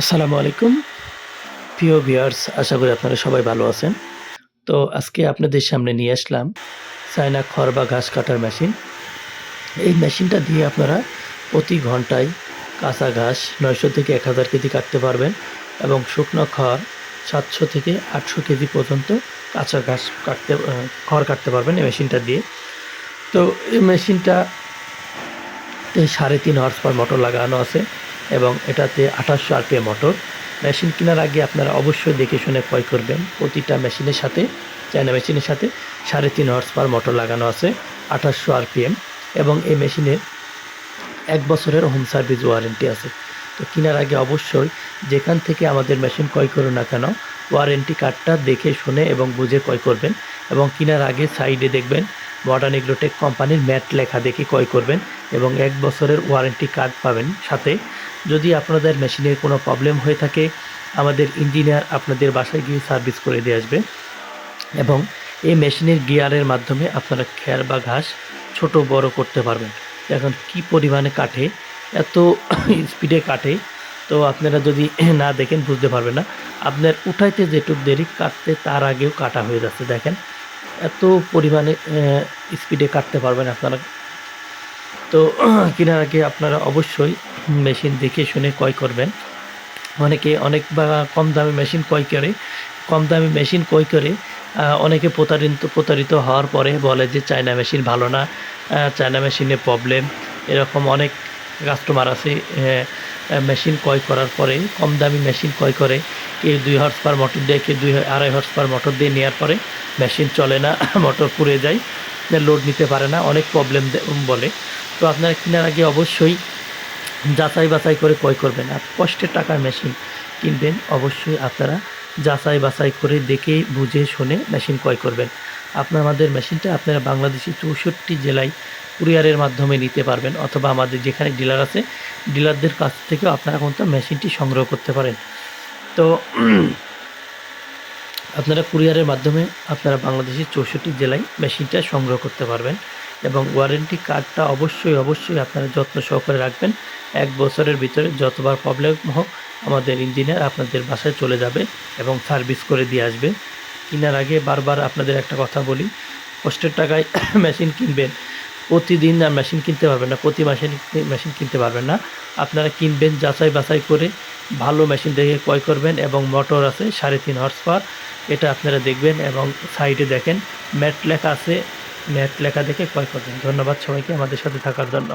আসসালামু আলাইকুম। প্রিয় ভিউয়ার্স, আশা করি আপনারা সবাই ভালো আছেন। তো আজকে আপনাদের সামনে নিয়ে আসলাম চায়না খড় বা ঘাস কাটার মেশিন। এই মেশিনটা দিয়ে আপনারা প্রতি ঘন্টায় কাঁচা ঘাস নয়শো থেকে এক হাজার কেজি কাটতে পারবেন এবং শুকনো খড় সাতশো থেকে আটশো কেজি পর্যন্ত কাঁচা ঘাস কাটতে খড় কাটতে পারবেন এই মেশিনটা দিয়ে। তো এই মেশিনটা সাড়ে তিন হর্স পার মোটর লাগানো আছে। এবং এটাতে আঠাশশো আরপিএম মোটর মেশিন কেনার আগে আপনারা অবশ্যই দেখে শুনে ক্রয় করবেন। প্রতিটা মেশিনের সাথে, চায়না মেশিনের সাথে সাড়ে তিন হর্স পার মোটর লাগানো আছে, আঠাশশো আরপিএম। এবং এই মেশিনের এক বছরের হোম সার্ভিস ওয়ারেন্টি আছে। তো কেনার আগে অবশ্যই যেখান থেকে আমাদের মেশিন ক্রয় করুন না কেন ওয়ারেন্টি কার্ডটা দেখে শুনে এবং বুঝে ক্রয় করবেন। এবং কেনার আগে সাইডে দেখবেন মডার্ন এগ্রোটেক কোম্পানির ম্যাট লেখা দেখে ক্রয় করবেন এবং এক বছরের ওয়ারেন্টি কার্ড পাবেন সাথে। যদি আপনাদের মেশিনের কোনো প্রবলেম হয়ে থাকে, আমাদের ইঞ্জিনিয়ার আপনাদের বাসায় গিয়ে সার্ভিস করে দিয়ে আসবে এবং এই মেশিনের গিয়ারের মাধ্যমে আপনারা খের বা ঘাস ছোট বড় করতে পারবেন। এখন কি পরিমাণে কাটে, এত স্পিডে কাটে, তো আপনারা যদি না দেখেন বুঝতে পারবেন না। আপনার উঠাইতে যেটুক দেরি কাটতে তার আগেও কাটা হয়ে যাচ্ছে, দেখেন। এত পরিমাণে স্পিডে কাটতে পারবেন আপনারা। তো কেনার আগে আপনারা অবশ্যই মেশিন দেখে শুনে ক্রয় করবেন। অনেকে অনেক বা কম দামে মেশিন ক্রয় করে। কম দামে মেশিন ক্রয় করে অনেকে প্রতারিত প্রতারিত হওয়ার পরে বলে যে, চায়না মেশিন ভালো না চায়না মেশিনে প্রবলেম এরকম অনেক কাস্টমার আছে মেশিন ক্রয় করার পরে, কম দামি মেশিন ক্রয় করে। কেউ দুই হর্স পার মোটর দিয়ে কেউ দুই আড়াই হর্স পার মোটর দিয়ে নেওয়ার পরে মেশিন চলে না মোটর পুড়ে যায় লোড নিতে পারে না, অনেক প্রবলেম বলে। তো আপনারা কেনার আগে অবশ্যই যাচাই বাছাই করে ক্রয় করবেন। আর কষ্টের টাকার মেশিন কিনবেন, অবশ্যই আপনারা যাচাই বাছাই করে দেখে, বুঝে, শুনে মেশিন ক্রয় করবেন। আপনার আমাদের মেশিনটা আপনারা বাংলাদেশের চৌষট্টি জেলায় কুরিয়ারের মাধ্যমে নিতে পারবেন, অথবা আমাদের যেখানে ডিলার আছে ডিলারদের কাছ থেকেও আপনারা কিন্তু মেশিনটি সংগ্রহ করতে পারেন। তো আপনারা কুরিয়ারের মাধ্যমে আপনারা বাংলাদেশের চৌষট্টি জেলায় মেশিনটা সংগ্রহ করতে পারবেন এবং ওয়ারেন্টি কার্ডটা অবশ্যই অবশ্যই আপনারা যত্ন সহকারে রাখবেন। এক বছরের ভিতরে যতবার প্রবলেম হোক, আমাদের ইঞ্জিনিয়ার আপনাদের বাসায় চলে যাবে এবং সার্ভিস করে দিয়ে আসবে। কেনার আগে বারবার আপনাদের একটা কথা বলি, কষ্টের টাকায় মেশিন কিনবেন প্রতিদিন আর মেশিন কিনতে পারবেন না, প্রতি মাসে মেশিন কিনতে পারবেন না। আপনারা কিনবেন যাচাই বাছাই করে ভালো মেশিন দেখে ক্রয় করবেন এবং মোটর আছে সাড়ে তিন হর্স পাওয়ার এটা আপনারা দেখবেন এবং সাইডে দেখেন ম্যাট লেখা আছে ম্যাট লেখা দেখে ক্রয় করবেন। ধন্যবাদ সবাইকে আমাদের সাথে থাকার জন্য।